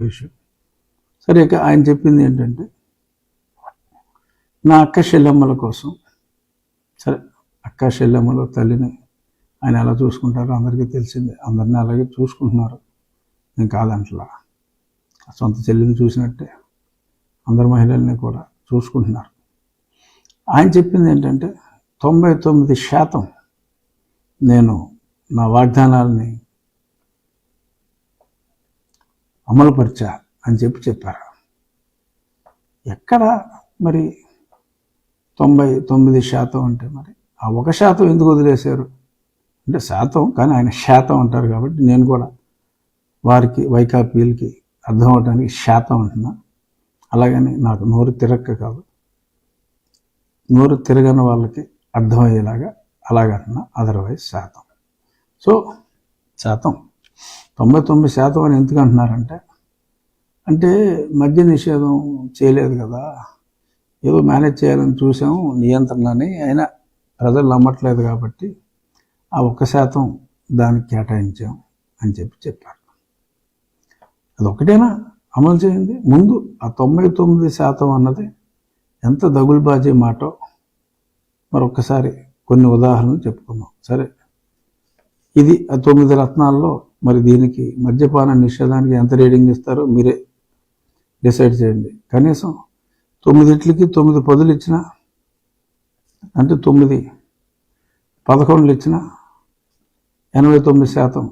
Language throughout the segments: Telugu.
విషయం. సరే ఇక ఆయన చెప్పింది ఏంటంటే నా అక్క చెల్లెమ్మల కోసం సరే అక్క చెల్లెమ్మల తల్లిని ఆయన ఎలా చూసుకుంటారో అందరికీ తెలిసిందే. అందరినీ అలాగే చూసుకుంటున్నారు. నేను కాదంటలా. సొంత చెల్లిని చూసినట్టే అందరు మహిళల్ని కూడా చూసుకుంటున్నారు. ఆయన చెప్పింది ఏంటంటే తొంభై తొమ్మిది శాతం నేను నా వాగ్దానాలని అమలుపరిచా అని చెప్పి చెప్పారు. ఎక్కడ మరి తొంభై తొమ్మిది శాతం అంటే మరి ఆ ఒక శాతం ఎందుకు వదిలేశారు? అంటే శాతం కానీ ఆయన శాతం అంటారు కాబట్టి నేను కూడా వారికి వైకాపీలకి అర్థం అవడానికి శాతం అంటున్నా. అలాగని నాకు నోరు తిరక్క కాదు. నోరు తిరగని వాళ్ళకి అర్థమయ్యేలాగా అలాగంటున్నా అదర్వైజ్ శాతం. సో శాతం. తొంభై తొమ్మిది శాతం అని ఎందుకు అంటున్నారంటే అంటే మద్య నిషేధం చేయలేదు కదా ఏదో మేనేజ్ చేయాలని చూసాం నియంత్రణని అయినా ప్రజలు నమ్మట్లేదు కాబట్టి ఆ ఒక్క శాతం దానికి కేటాయించాం అని చెప్పి చెప్పారు. అది ఒకటేనా అమలు చేయండి. ముందు ఆ తొంభై తొమ్మిది శాతం అన్నది ఎంత దగులుబాజీ మాటో మరొకసారి కొన్ని ఉదాహరణలు చెప్పుకుందాం. సరే ఇది ఆ తొమ్మిది రత్నాల్లో మరి దీనికి మద్యపాన నిషేధానికి ఎంత రేటింగ్ ఇస్తారో మీరే డిసైడ్ చేయండి. కనీసం తొమ్మిదిట్లకి తొమ్మిది పదులు ఇచ్చిన అంటే తొమ్మిది పదకొండులు ఇచ్చిన ఎనభై తొమ్మిది శాతం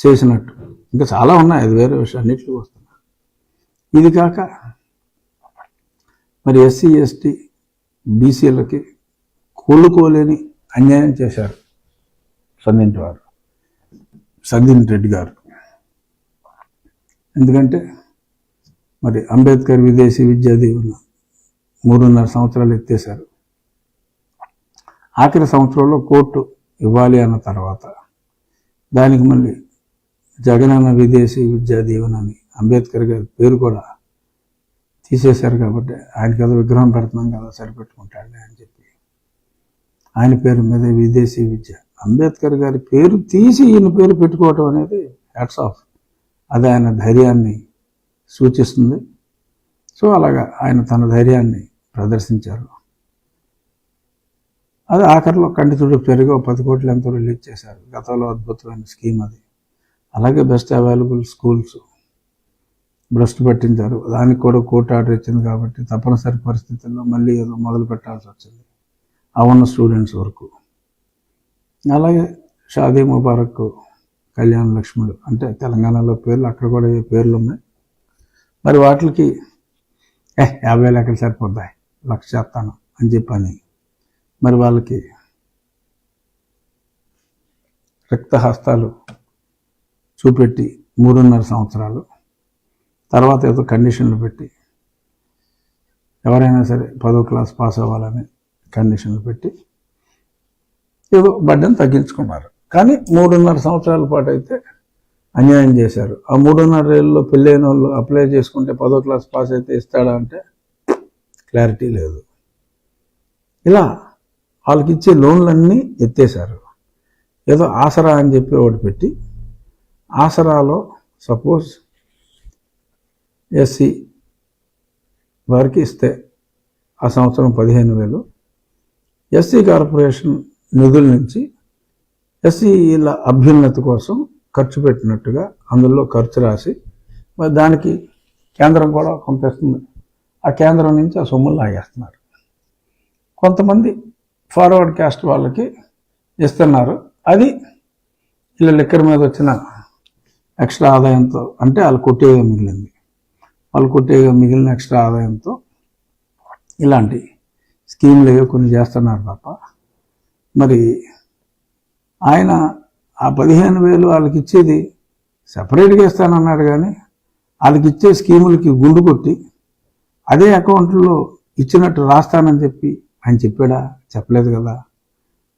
చేసినట్టు. ఇంకా చాలా ఉన్నాయి అది వేరే విషయం అన్నింటికి వస్తున్నా ఇది కాక మరి ఎస్సీ ఎస్టీ బీసీలకి కోలుకోలేని అన్యాయం చేశారు సంధింటి వారు రెడ్డి గారు. ఎందుకంటే మరి అంబేద్కర్ విదేశీ విద్యా దీవెన మూడున్నర సంవత్సరాలు ఎత్తేశారు. ఆఖరి సంవత్సరంలో కోర్టు ఇవ్వాలి అన్న తర్వాత దానికి మళ్ళీ జగనన్న విదేశీ విద్యా దీవెన అని అంబేద్కర్ గారి పేరు కూడా తీసేశారు కాబట్టి ఆయన కదా విగ్రహం పెడుతున్నాం కదా సరిపెట్టుకుంటాడు అని చెప్పి. ఆయన పేరు మీద విదేశీ విద్య. అంబేద్కర్ గారి పేరు తీసి ఈయన పేరు పెట్టుకోవటం అనేది హ్యాట్స్ ఆఫ్. అది ఆయన ధైర్యాన్ని సూచిస్తుంది. సో అలాగా ఆయన తన ధైర్యాన్ని ప్రదర్శించారు. అది ఆఖరిలో కంటితుడు పెరుగు పది కోట్లు ఎంతో రిలీజ్ చేశారు. గతంలో అద్భుతమైన స్కీమ్ అది. అలాగే బెస్ట్ అవైలబుల్ స్కూల్స్ భ్రష్టు పట్టించారు. దానికి కూడా కోర్టు ఆర్డర్ ఇచ్చింది కాబట్టి తప్పనిసరి పరిస్థితుల్లో మళ్ళీ ఏదో మొదలు పెట్టాల్సి వచ్చింది. అవున్న స్టూడెంట్స్ వరకు. అలాగే షాదీ ముబారక్ కళ్యాణ లక్ష్ముడు అంటే తెలంగాణలో పేర్లు అక్కడ కూడా ఏ పేర్లు ఉన్నాయి? మరి వాటికి ఏ యాభై వేలు ఎక్కడ సరిపోతాయి? లక్ష చేస్తాను అని చెప్పని. మరి వాళ్ళకి రక్తహస్తాలు చూపెట్టి మూడున్నర సంవత్సరాలు తర్వాత ఏదో కండిషన్లు పెట్టి ఎవరైనా సరే పదో క్లాస్ పాస్ అవ్వాలని కండిషన్లు పెట్టి ఏదో బడ్డని తగ్గించుకున్నారు. కానీ మూడున్నర సంవత్సరాల పాటు అయితే అన్యాయం చేశారు. ఆ మూడున్నర ఏళ్ళలో పెళ్ళైన వాళ్ళు అప్లై చేసుకుంటే పదో క్లాస్ పాస్ అయితే ఇస్తాడా అంటే క్లారిటీ లేదు. ఇలా వాళ్ళకి ఇచ్చే లోన్లన్నీ ఎత్తేశారు. ఏదో ఆసరా అని చెప్పి ఒకటి పెట్టి ఆసరాలో సపోజ్ ఎస్సీ వారికి ఇస్తే ఆ సంవత్సరం పదిహేను వేలు ఎస్సీ కార్పొరేషన్ నిధుల నుంచి ఎస్సీల అభ్యున్నతి కోసం ఖర్చు పెట్టినట్టుగా అందులో ఖర్చు రాసి మరి దానికి కేంద్రం కూడా పంపిస్తుంది. ఆ కేంద్రం నుంచి ఆ సొమ్ములు లాగేస్తున్నారు. కొంతమంది ఫార్వర్డ్ క్యాస్ట్ వాళ్ళకి ఇస్తున్నారు. అది వీళ్ళ లిక్కర్ మీద వచ్చిన ఎక్స్ట్రా ఆదాయంతో అంటే వాళ్ళు కొట్టేగా మిగిలింది. వాళ్ళు కొట్టేగా మిగిలిన ఎక్స్ట్రా ఆదాయంతో ఇలాంటి స్కీమ్లు ఏవో కొన్ని చేస్తున్నారు తప్ప మరి ఆయన ఆ పదిహేను వేలు వాళ్ళకి ఇచ్చేది సపరేట్గా ఇస్తానన్నాడు కానీ వాళ్ళకి ఇచ్చే స్కీములకి గుండు కొట్టి అదే అకౌంట్లో ఇచ్చినట్టు రాస్తానని చెప్పి ఆయన చెప్పాడా? చెప్పలేదు కదా.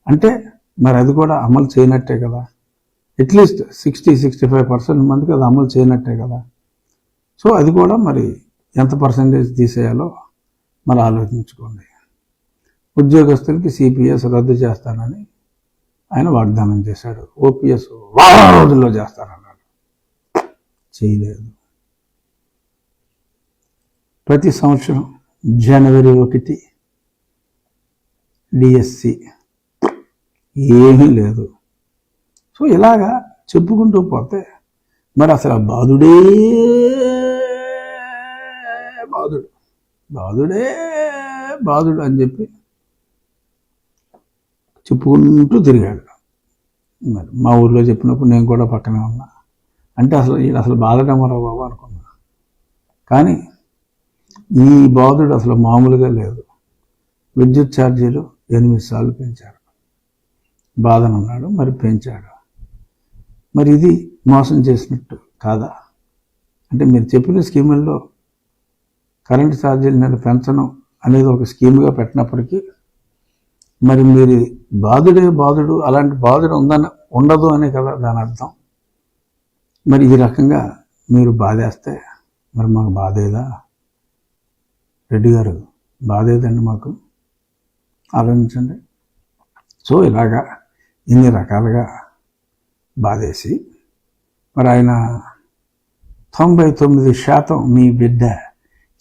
అంటే మరి అది కూడా అమలు చేయనట్టే కదా. At least sixty sixty five percent మందికి అది అమలు చేయనట్టే కదా. సో అది కూడా మరి ఎంత పర్సంటేజ్ తీసేయాలో మరి ఆలోచించుకోండి. ఉద్యోగస్తులకి సిపిఎస్ రద్దు చేస్తానని ఆయన వాగ్దానం చేశాడు. ఓపీఎస్ వారం రోజుల్లో చేస్తానన్నాడు. చేయలేదు. ప్రతి సంవత్సరం జనవరి ఒకటి డిఎస్సి ఏమీ లేదు. సో ఇలాగా చెప్పుకుంటూ పోతే మరి అసలు ఆ బాధుడే బాధుడు. బాధుడే బాధుడు అని చెప్పి చెప్పుకుంటూ తిరిగాడు. మరి మా ఊర్లో చెప్పినప్పుడు నేను కూడా పక్కనే ఉన్నా. అంటే అసలు ఈయన అసలు బాధడమరా బాబు అనుకున్నా. కానీ ఈ బాధుడు అసలు మామూలుగా లేదు. విద్యుత్ ఛార్జీలు ఎనిమిది సార్లు పెంచాడు. బాధనున్నాడు మరి పెంచాడు. మరి ఇది మోసం చేసినట్టు కాదా? అంటే మీరు చెప్పిన స్కీముల్లో కరెంటు ఛార్జీలు నేను పెంచను అనేది ఒక స్కీమ్గా పెట్టినప్పటికీ మరి మీరు బాధుడే బాధుడు అలాంటి బాధుడు ఉందని ఉండదు అనే కదా దాని అర్థం. మరి ఈ రకంగా మీరు బాధేస్తే మరి మాకు బాధేదా? రెడ్డి గారు బాధేదండి మాకు. ఆలోచించండి. సో ఇలాగా ఇన్ని రకాలుగా బాధేసి మరి ఆయన తొంభై తొమ్మిది శాతం మీ బిడ్డ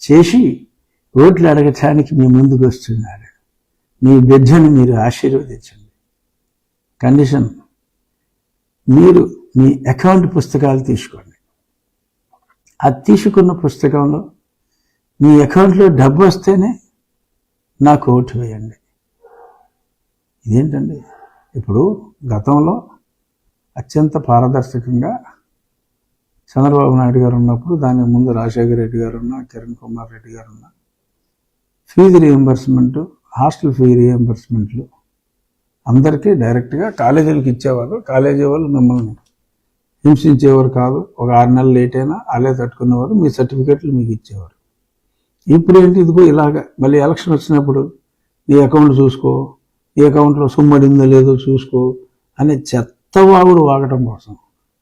చేసి ఓట్లు అడగటానికి మీ ముందుకు వస్తున్నారు. మీ బిడ్డను మీరు ఆశీర్వదించండి. కండిషన్ మీరు మీ అకౌంట్ పుస్తకాలు తీసుకోండి. అది తీసుకున్న పుస్తకంలో మీ అకౌంట్లో డబ్బు వస్తేనే నాకు ఓటు వేయండి. ఇదేంటండి? ఇప్పుడు గతంలో అత్యంత పారదర్శకంగా చంద్రబాబు నాయుడు గారు ఉన్నప్పుడు దాని ముందు రాజశేఖర రెడ్డి గారు ఉన్న కిరణ్ కుమార్ రెడ్డి గారు ఉన్న ఫీజు రియంబర్స్మెంట్ హాస్టల్ ఫీ రియంబర్స్మెంట్లు. అందరికీ డైరెక్ట్గా కాలేజీలకు ఇచ్చేవారు. కాలేజీ వాళ్ళు మిమ్మల్ని హింసించేవారు కాదు. ఒక ఆరు నెలలు లేట్ అయినా అలే తట్టుకునేవారు. మీ సర్టిఫికెట్లు మీకు ఇచ్చేవారు. ఇప్పుడు ఏంటి? ఇదిగో ఇలాగ. మళ్ళీ ఎలక్షన్ వచ్చినప్పుడు ఈ అకౌంట్ చూసుకో. ఈ అకౌంట్లో సుమ్మడిందో లేదో చూసుకో అనే చెత్త వాగుడు వాగటం కోసం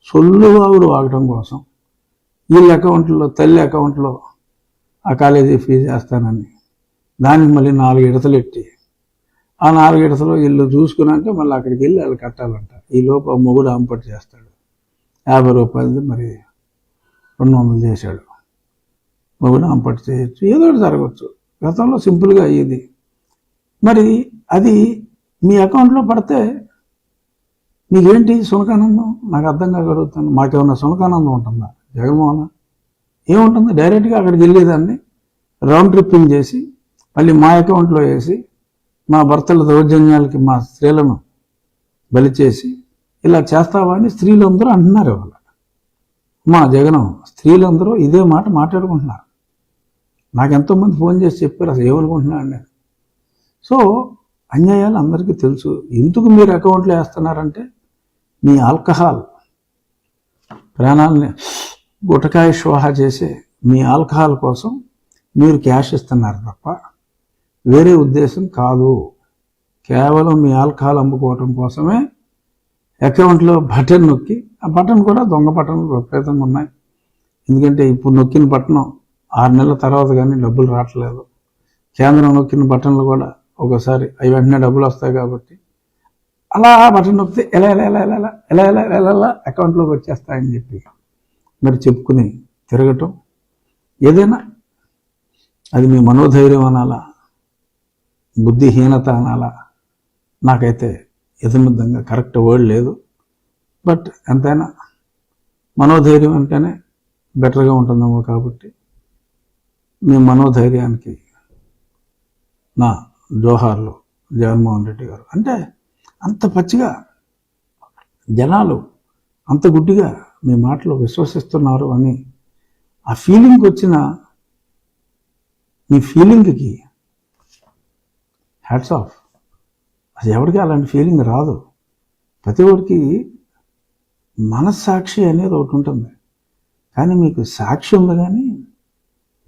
సొల్లు వాగుడు వాగటం కోసం వీళ్ళ అకౌంట్లో తల్లి అకౌంట్లో ఆ కాలేజీ ఫీజు వేస్తానని దానికి మళ్ళీ నాలుగు ఇడతలు ఎట్టి ఆ నాలుగు ఇడతలు వీళ్ళు చూసుకుని అంటే మళ్ళీ అక్కడికి వెళ్ళి వాళ్ళు కట్టాలంట. ఈ లోపు మొగుడు అంపటి చేస్తాడు. యాభై రూపాయలది మరి రెండు వందలు చేశాడు. మొగుడు అంపటి చేయొచ్చు ఏదో ఒకటి జరగవచ్చు. గతంలో సింపుల్గా అయ్యేది. మరి అది మీ అకౌంట్లో పడితే మీకేంటి సునకానందం? నాకు అర్థం కాగలుగుతాను. మాకేమన్నా సునకానందం ఉంటుందా? జగన్మోహన్? ఏముంటుంది? డైరెక్ట్గా అక్కడికి వెళ్ళేదాన్ని? రౌండ్ ట్రిప్పింగ్ చేసి మళ్ళీ మా అకౌంట్లో వేసి మా భర్తల దౌర్జన్యాలకి మా స్త్రీలను బలి చేసి ఇలా చేస్తావా అని స్త్రీలందరూ అంటున్నారు ఇవాళ. మా జగనం స్త్రీలందరూ ఇదే మాట మాట్లాడుకుంటున్నారు. నాకు ఎంతోమంది ఫోన్ చేసి చెప్పారు అసలు ఏమనుకుంటున్నాను నేను? సో అన్యాయాలు అందరికీ తెలుసు. ఎందుకు మీరు అకౌంట్లో వేస్తున్నారంటే మీ ఆల్కహాల్ ప్రాణాలని గుటకాయ శ్వాహ చేసే మీ ఆల్కహాల్ కోసం మీరు క్యాష్ ఇస్తున్నారు తప్ప వేరే ఉద్దేశం కాదు. కేవలం మీ ఆల్కహాల్ అమ్ముకోవటం కోసమే అకౌంట్లో బటన్ నొక్కి ఆ బటన్ కూడా దొంగ బటన్లు విపరీతంగా ఉన్నాయి. ఎందుకంటే ఇప్పుడు నొక్కిన బటన్ ఆరు నెలల తర్వాత కానీ డబ్బులు రావట్లేదు. కేంద్రం నొక్కిన బటన్లు కూడా ఒకసారి అవి వెంటనే డబ్బులు వస్తాయి కాబట్టి. అలా బటన్ నొక్కితే ఎలా ఎలా ఎలా ఎలా ఎలా ఎలా ఎలా ఎలా ఎలా అకౌంట్లోకి వచ్చేస్తాయని చెప్పి మరి చెప్పుకుని తిరగటం. ఏదైనా అది మీ మనోధైర్యం అనాలా? బుద్ధిహీనత అనాలా. నాకైతే యథమిద్దంగా కరెక్ట్ వర్డ్ లేదు. బట్ ఎంతైనా మనోధైర్యం అంటేనే బెటర్గా ఉంటుందేమో కాబట్టి మీ మనోధైర్యానికి నా జోహార్లు జగన్మోహన్ రెడ్డి గారు. అంటే అంత పచ్చిగా జనాలు అంత గుడ్డిగా మీ మాటలు విశ్వసిస్తున్నారు అని ఆ ఫీలింగ్ వచ్చిన మీ ఫీలింగ్కి హ్యాట్స్ ఆఫ్ అది ఎవరికి అలాంటి ఫీలింగ్ రాదు. ప్రతి ఒక్కరికి మనస్సాక్షి అనేది ఒకటి ఉంటుంది. కానీ మీకు సాక్షి ఉంది కానీ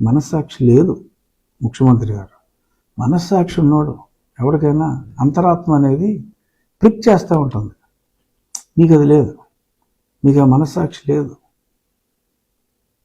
మనస్సాక్షి లేదు ముఖ్యమంత్రి గారు. మనస్సాక్షి ఉన్నోడు ఎవరికైనా అంతరాత్మ అనేది క్లిక్ చేస్తూ ఉంటుంది. మీకు అది లేదు. మీకు ఆ మనస్సాక్షి లేదు.